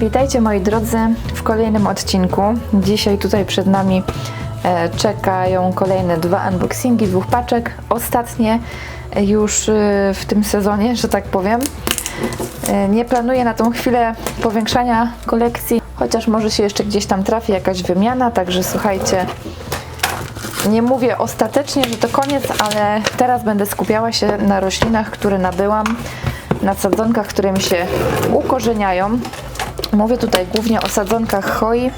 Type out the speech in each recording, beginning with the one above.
Witajcie moi drodzy w kolejnym odcinku. Dzisiaj tutaj przed nami e, czekają kolejne dwa unboxingi dwóch paczek. Ostatnie już e, w tym sezonie, że tak powiem. E, Nie planuję na tą chwilę powiększania kolekcji, chociaż może się jeszcze gdzieś tam trafi jakaś wymiana, także słuchajcie, nie mówię ostatecznie, że to koniec, ale teraz będę skupiała się na roślinach, które nabyłam, na sadzonkach, które mi się ukorzeniają. Mówię tutaj głównie o sadzonkach choi,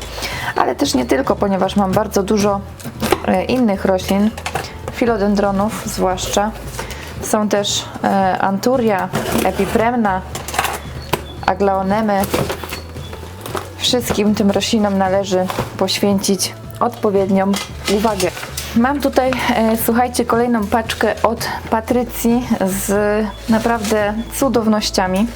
ale też nie tylko, ponieważ mam bardzo dużo e, innych roślin, filodendronów zwłaszcza. Są też e, anturia, epipremna, aglaonemy. Wszystkim tym roślinom należy poświęcić odpowiednią uwagę. Mam tutaj, e, słuchajcie, kolejną paczkę od Patrycji z naprawdę cudownościami.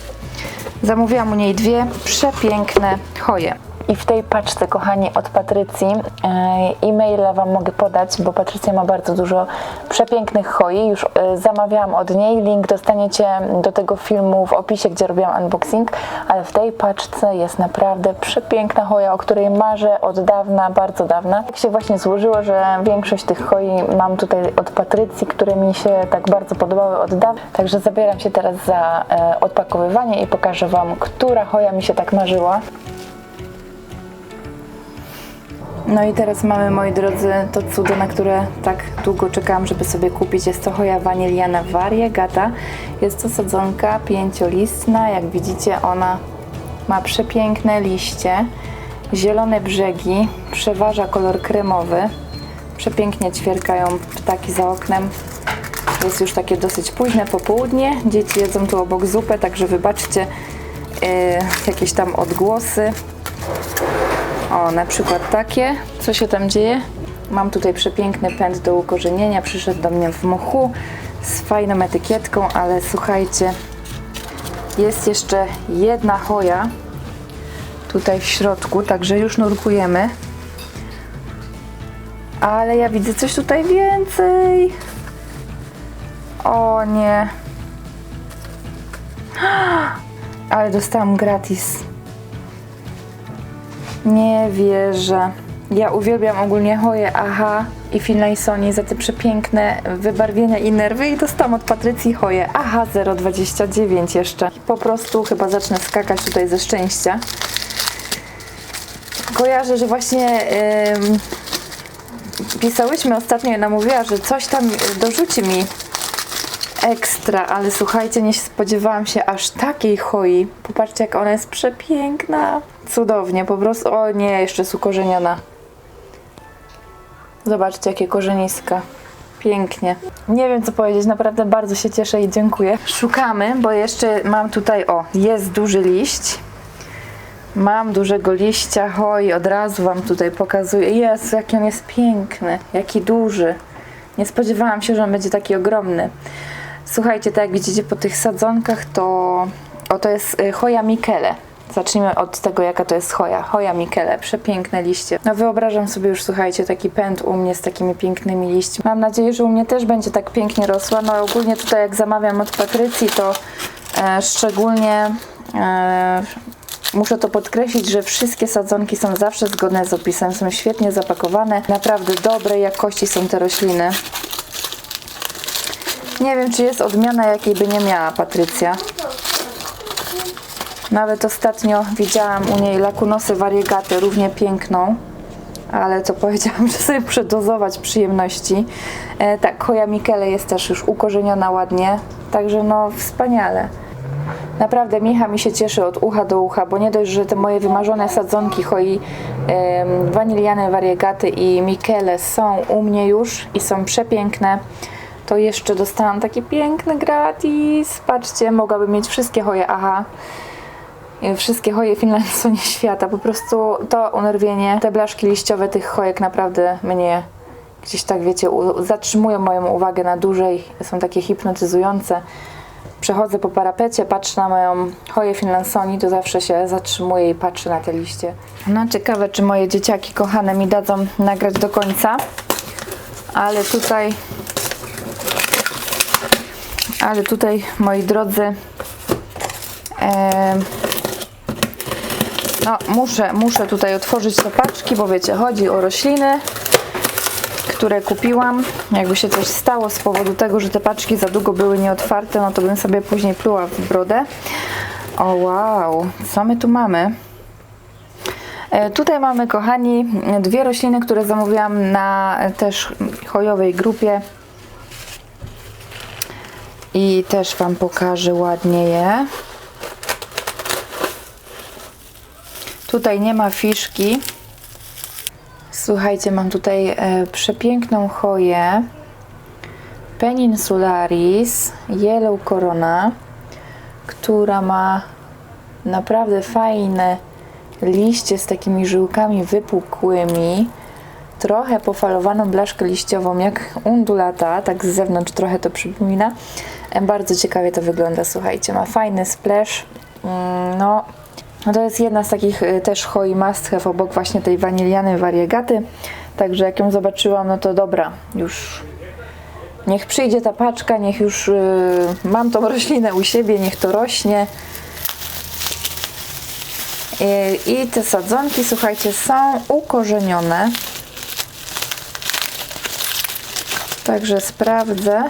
Zamówiłam u niej dwie przepiękne choje. I w tej paczce, kochani, od Patrycji e, e-maila Wam mogę podać, bo Patrycja ma bardzo dużo przepięknych choi. Już e, zamawiałam od niej. Link dostaniecie do tego filmu w opisie, gdzie robiłam unboxing. Ale w tej paczce jest naprawdę przepiękna choja, o której marzę od dawna, bardzo dawna. Tak się właśnie złożyło, że większość tych choi mam tutaj od Patrycji, które mi się tak bardzo podobały od dawna. Także zabieram się teraz za e, odpakowywanie i pokażę Wam, która choja mi się tak marzyła. No i teraz mamy, moi drodzy, to cudo, na które tak długo czekałam, żeby sobie kupić. Jest to choja waniliana variegata. Jest to sadzonka pięciolistna. Jak widzicie, ona ma przepiękne liście, zielone brzegi, przeważa kolor kremowy. Przepięknie ćwierkają ptaki za oknem. Jest już takie dosyć późne popołudnie. Dzieci jedzą tu obok zupę, także wybaczcie yy, jakieś tam odgłosy. O, na przykład takie. Co się tam dzieje? Mam tutaj przepiękny pęd do ukorzenienia. Przyszedł do mnie w mochu z fajną etykietką, ale słuchajcie, jest jeszcze jedna choja tutaj w środku, także już nurkujemy. Ale ja widzę coś tutaj więcej. O nie. Ale dostałam gratis. Nie wierzę. Ja uwielbiam ogólnie Hoje Aha i Finlaysoni za te przepiękne wybarwienia i nerwy i dostałam od Patrycji Hoje Aha 029 jeszcze. Po prostu chyba zacznę skakać tutaj ze szczęścia. Kojarzę, że właśnie ym, pisałyśmy ostatnio i ona mówiła, że coś tam dorzuci mi ekstra, ale słuchajcie, nie spodziewałam się aż takiej choi. Popatrzcie, jak ona jest przepiękna. Cudownie, po prostu. O nie, jeszcze jest ukorzeniona. Zobaczcie, jakie korzeniska. Pięknie. Nie wiem, co powiedzieć, naprawdę bardzo się cieszę i dziękuję. Szukamy, bo jeszcze mam tutaj, o, jest duży liść. Mam dużego liścia, hoj, od razu Wam tutaj pokazuję. Jezu, jaki on jest piękny, jaki duży. Nie spodziewałam się, że on będzie taki ogromny. Słuchajcie, tak jak widzicie po tych sadzonkach, to oto jest y, choja Michele. Zacznijmy od tego, jaka to jest choja. Choja Michele, przepiękne liście. No wyobrażam sobie już, słuchajcie, taki pęd u mnie z takimi pięknymi liśćmi. Mam nadzieję, że u mnie też będzie tak pięknie rosła. No ogólnie tutaj jak zamawiam od Patrycji, to e, szczególnie e, muszę to podkreślić, że wszystkie sadzonki są zawsze zgodne z opisem, są świetnie zapakowane. Naprawdę dobrej jakości są te rośliny. Nie wiem, czy jest odmiana, jakiej by nie miała Patrycja. Nawet ostatnio widziałam u niej lakunosy variegaty, równie piękną. Ale to powiedziałam, że sobie przedozować przyjemności. E, tak, Hoja Michele jest też już ukorzeniona ładnie. Także no, wspaniale. Naprawdę Micha mi się cieszy od ucha do ucha, bo nie dość, że te moje wymarzone sadzonki hoi em, waniliane variegaty i Michele są u mnie już i są przepiękne, to jeszcze dostałam taki piękny gratis. Patrzcie, mogłabym mieć wszystkie hoje aha. I Wszystkie hoje Finlandsonie świata. Po prostu to unerwienie, te blaszki liściowe tych hojek naprawdę mnie gdzieś tak, wiecie, zatrzymują moją uwagę na dłużej. Są takie hipnotyzujące. Przechodzę po parapecie, patrzę na moją choję Finlansoni, to zawsze się zatrzymuję i patrzę na te liście. No ciekawe, czy moje dzieciaki kochane mi dadzą nagrać do końca. Ale tutaj ale tutaj, moi drodzy, em, No, muszę, muszę tutaj otworzyć te paczki, bo wiecie, chodzi o rośliny, które kupiłam. Jakby się coś stało z powodu tego, że te paczki za długo były nieotwarte, no to bym sobie później pluła w brodę. O wow, co my tu mamy? E, Tutaj mamy, kochani, dwie rośliny, które zamówiłam na e, też chojowej grupie. I też Wam pokażę ładnie je. Tutaj nie ma fiszki. Słuchajcie, mam tutaj e, przepiękną choję Peninsularis Yellow Corona, która ma naprawdę fajne liście z takimi żyłkami wypukłymi, trochę pofalowaną blaszkę liściową jak undulata, tak z zewnątrz trochę to przypomina. Bardzo ciekawie to wygląda, słuchajcie, ma fajny splash, Mm, no no to jest jedna z takich y, też hoi must have obok właśnie tej wanilianej wariegaty. Także jak ją zobaczyłam, no to dobra, już niech przyjdzie ta paczka, niech już y, mam tą roślinę u siebie, niech to rośnie. I, I te sadzonki, słuchajcie, są ukorzenione. Także sprawdzę.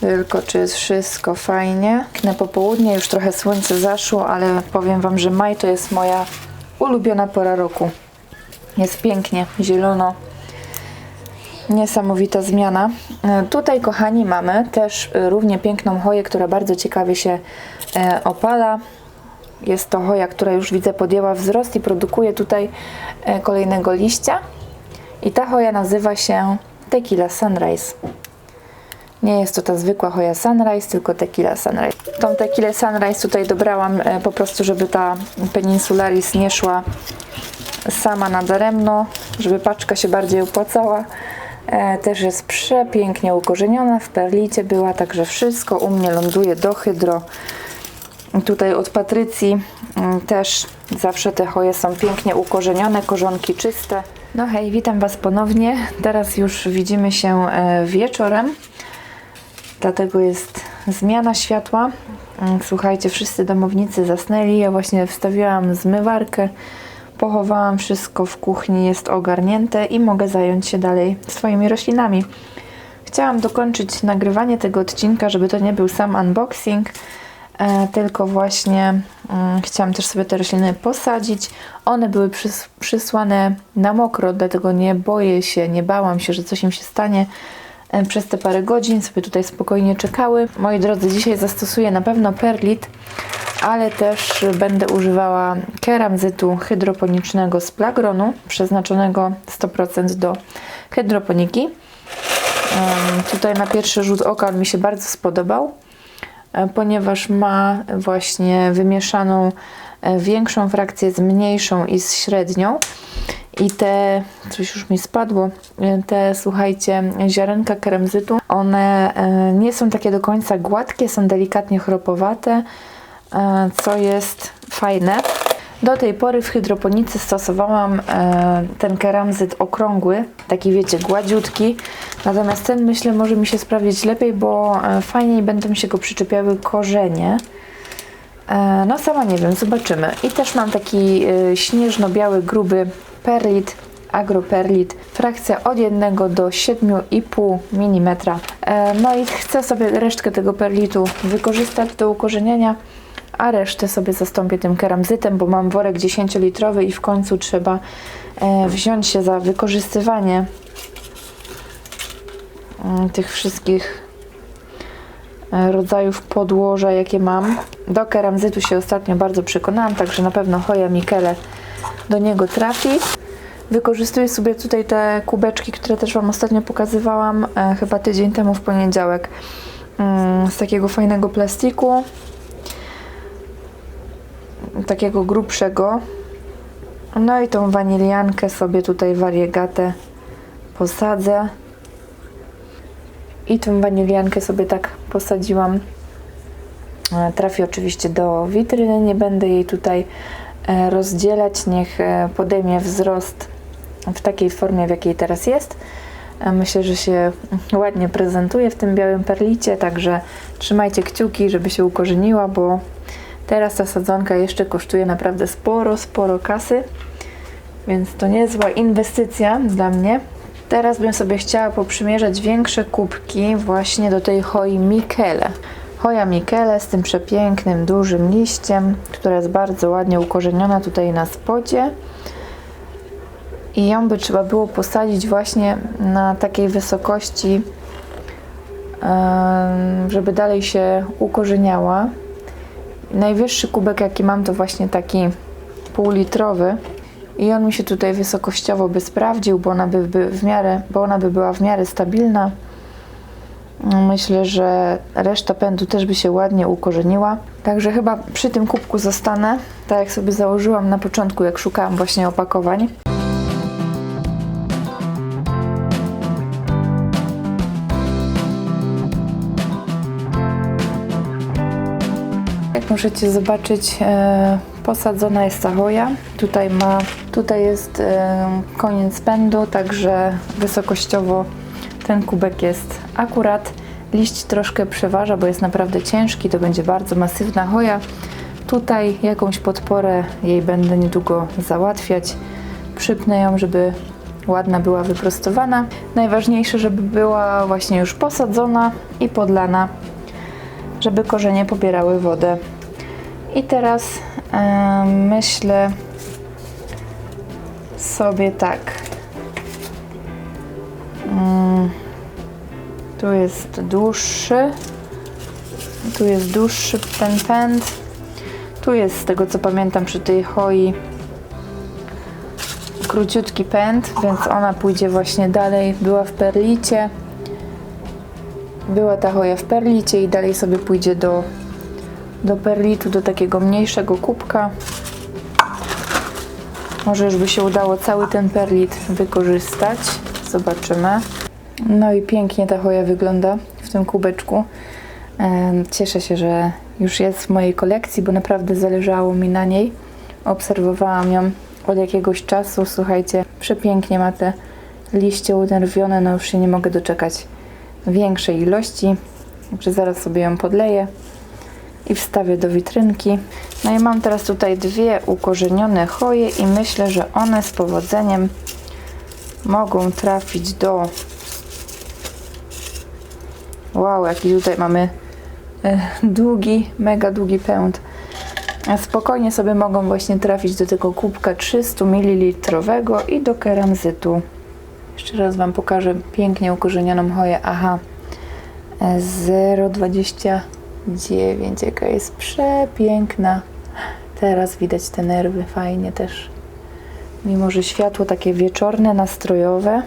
Tylko czy jest wszystko fajnie. Na popołudnie już trochę słońce zaszło, ale powiem Wam, że maj to jest moja ulubiona pora roku. Jest pięknie, zielono. Niesamowita zmiana. E, Tutaj, kochani, mamy też e, równie piękną choję, która bardzo ciekawie się e, opala. Jest to choja, która już widzę podjęła wzrost i produkuje tutaj kolejnego liścia. I ta choja nazywa się Tequila Sunrise. Nie jest to ta zwykła hoja Sunrise, tylko Tequila Sunrise. Tą Tequilę Sunrise tutaj dobrałam e, po prostu, żeby ta Peninsularis nie szła sama nadaremno, żeby paczka się bardziej opłacała. E, też jest przepięknie ukorzeniona, w perlicie była, także wszystko u mnie ląduje do hydro. Tutaj od Patrycji mm, też zawsze te choje są pięknie ukorzenione, korzonki czyste. No hej, witam Was ponownie. Teraz już widzimy się e, wieczorem dlatego jest zmiana światła. Mm, Słuchajcie, wszyscy domownicy zasnęli. Ja właśnie wstawiłam zmywarkę, pochowałam wszystko w kuchni, jest ogarnięte i mogę zająć się dalej swoimi roślinami. Chciałam dokończyć nagrywanie tego odcinka, żeby to nie był sam unboxing, e, tylko właśnie mm, chciałam też sobie te rośliny posadzić. One były przys- przysłane na mokro, dlatego nie boję się, nie bałam się, że coś im się stanie przez te parę godzin sobie tutaj spokojnie czekały. Moi drodzy, dzisiaj zastosuję na pewno perlit, ale też będę używała keramzytu hydroponicznego z plagronu, przeznaczonego 100% do hydroponiki. Tutaj na pierwszy rzut oka on mi się bardzo spodobał, e, ponieważ ma właśnie wymieszaną e, większą frakcję z mniejszą i z średnią. I te, coś już mi spadło, e, te słuchajcie, ziarenka kremzytu, one e, nie są takie do końca gładkie, są delikatnie chropowate, e, co jest fajne. Do tej pory w hydroponice stosowałam ten keramzyt okrągły, taki wiecie, gładziutki. Natomiast ten myślę może mi się sprawdzić lepiej, bo fajniej będą mi się go przyczepiały korzenie. No sama nie wiem, zobaczymy. I też mam taki śnieżno-biały, gruby perlit, agroperlit, frakcja od 1 do 7,5 mm. E, no i chcę sobie resztkę tego perlitu wykorzystać do ukorzeniania, a resztę sobie zastąpię tym keramzytem, bo mam worek 10-litrowy i w końcu trzeba e, wziąć się za wykorzystywanie mm, tych wszystkich e, rodzajów podłoża, jakie mam. Do keramzytu się ostatnio bardzo przekonałam, także na pewno Hoja Michele do niego trafi. Wykorzystuję sobie tutaj te kubeczki, które też Wam ostatnio pokazywałam, e, chyba tydzień temu w poniedziałek, mm, z takiego fajnego plastiku, takiego grubszego. No i tą waniliankę sobie tutaj wariegatę posadzę. I tą waniliankę sobie tak posadziłam. E, Trafi oczywiście do witryny, nie będę jej tutaj rozdzielać. Niech e, podejmie wzrost w takiej formie, w jakiej teraz jest. E, Myślę, że się ładnie prezentuje w tym białym perlicie, także trzymajcie kciuki, żeby się ukorzeniła, bo Teraz ta sadzonka jeszcze kosztuje naprawdę sporo, sporo kasy, więc to niezła inwestycja dla mnie. Teraz bym sobie chciała poprzymierzać większe kubki właśnie do tej hoi Michele. Hoja Michele z tym przepięknym, dużym liściem, która jest bardzo ładnie ukorzeniona tutaj na spodzie. I ją by trzeba było posadzić właśnie na takiej wysokości, żeby dalej się ukorzeniała. Najwyższy kubek jaki mam to właśnie taki półlitrowy i on mi się tutaj wysokościowo by sprawdził, bo ona by, by w miarę, bo ona by była w miarę stabilna. Myślę, że reszta pędu też by się ładnie ukorzeniła. Także chyba przy tym kubku zostanę, tak jak sobie założyłam na początku, jak szukałam właśnie opakowań. Jak możecie zobaczyć, e, posadzona jest ta hoja. Tutaj ma, tutaj jest e, koniec pędu, także wysokościowo ten kubek jest akurat. Liść troszkę przeważa, bo jest naprawdę ciężki, to będzie bardzo masywna hoja. Tutaj jakąś podporę jej będę niedługo załatwiać. Przypnę ją, żeby ładna była wyprostowana. Najważniejsze, żeby była właśnie już posadzona i podlana żeby korzenie pobierały wodę. I teraz e, myślę sobie tak. Mm, tu jest dłuższy. Tu jest dłuższy ten pęd. Tu jest, z tego co pamiętam, przy tej hoi króciutki pęd, więc ona pójdzie właśnie dalej. Była w perlicie była ta hoja w perlicie i dalej sobie pójdzie do, do perlitu, do takiego mniejszego kubka. Może już by się udało cały ten perlit wykorzystać. Zobaczymy. No i pięknie ta hoja wygląda w tym kubeczku. Em, Cieszę się, że już jest w mojej kolekcji, bo naprawdę zależało mi na niej. Obserwowałam ją od jakiegoś czasu. Słuchajcie, przepięknie ma te liście unerwione. No już się nie mogę doczekać większej ilości. Także zaraz sobie ją podleję i wstawię do witrynki. No i mam teraz tutaj dwie ukorzenione choje i myślę, że one z powodzeniem mogą trafić do wow, jaki tutaj mamy e, długi, mega długi pęd. Spokojnie sobie mogą właśnie trafić do tego kubka 300 ml i do keramzytu. Jeszcze raz Wam pokażę pięknie ukorzenioną choję. Aha, E, 0,29, jaka jest przepiękna. Teraz widać te nerwy fajnie też. Mimo, że światło takie wieczorne, nastrojowe.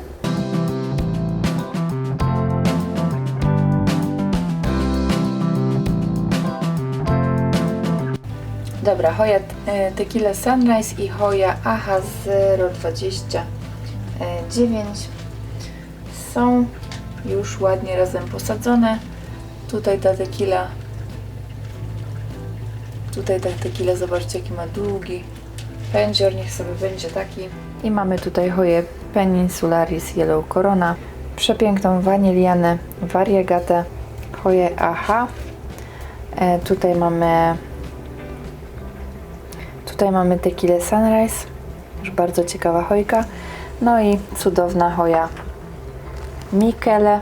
Dobra, Hoja e, Tequila Sunrise i Hoja AHA 029 są już ładnie razem posadzone. Tutaj ta tequila tutaj ta tequila, zobaczcie jaki ma długi pędzior, niech sobie będzie taki. I mamy tutaj Hoję Peninsularis Yellow Corona, przepiękną wanilianę variegatę, Hoję AHA. E, tutaj mamy tutaj mamy tequilę Sunrise, już bardzo ciekawa hojka. No i cudowna hoja Michele,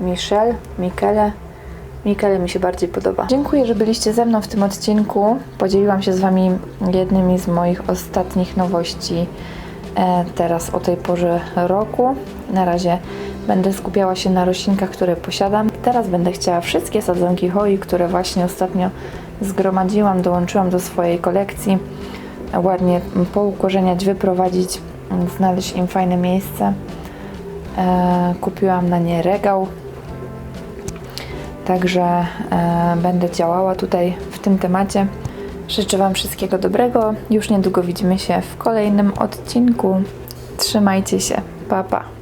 Michel, Michele. Michele mi się bardziej podoba. Dziękuję, że byliście ze mną w tym odcinku. Podzieliłam się z Wami jednymi z moich ostatnich nowości e, teraz o tej porze roku. Na razie będę skupiała się na roślinkach, które posiadam. Teraz będę chciała wszystkie sadzonki hoi, które właśnie ostatnio zgromadziłam, dołączyłam do swojej kolekcji, ładnie poukorzeniać, wyprowadzić znaleźć im fajne miejsce. E, kupiłam na nie regał. Także e, będę działała tutaj w tym temacie. Życzę Wam wszystkiego dobrego. Już niedługo widzimy się w kolejnym odcinku. Trzymajcie się. Pa, pa.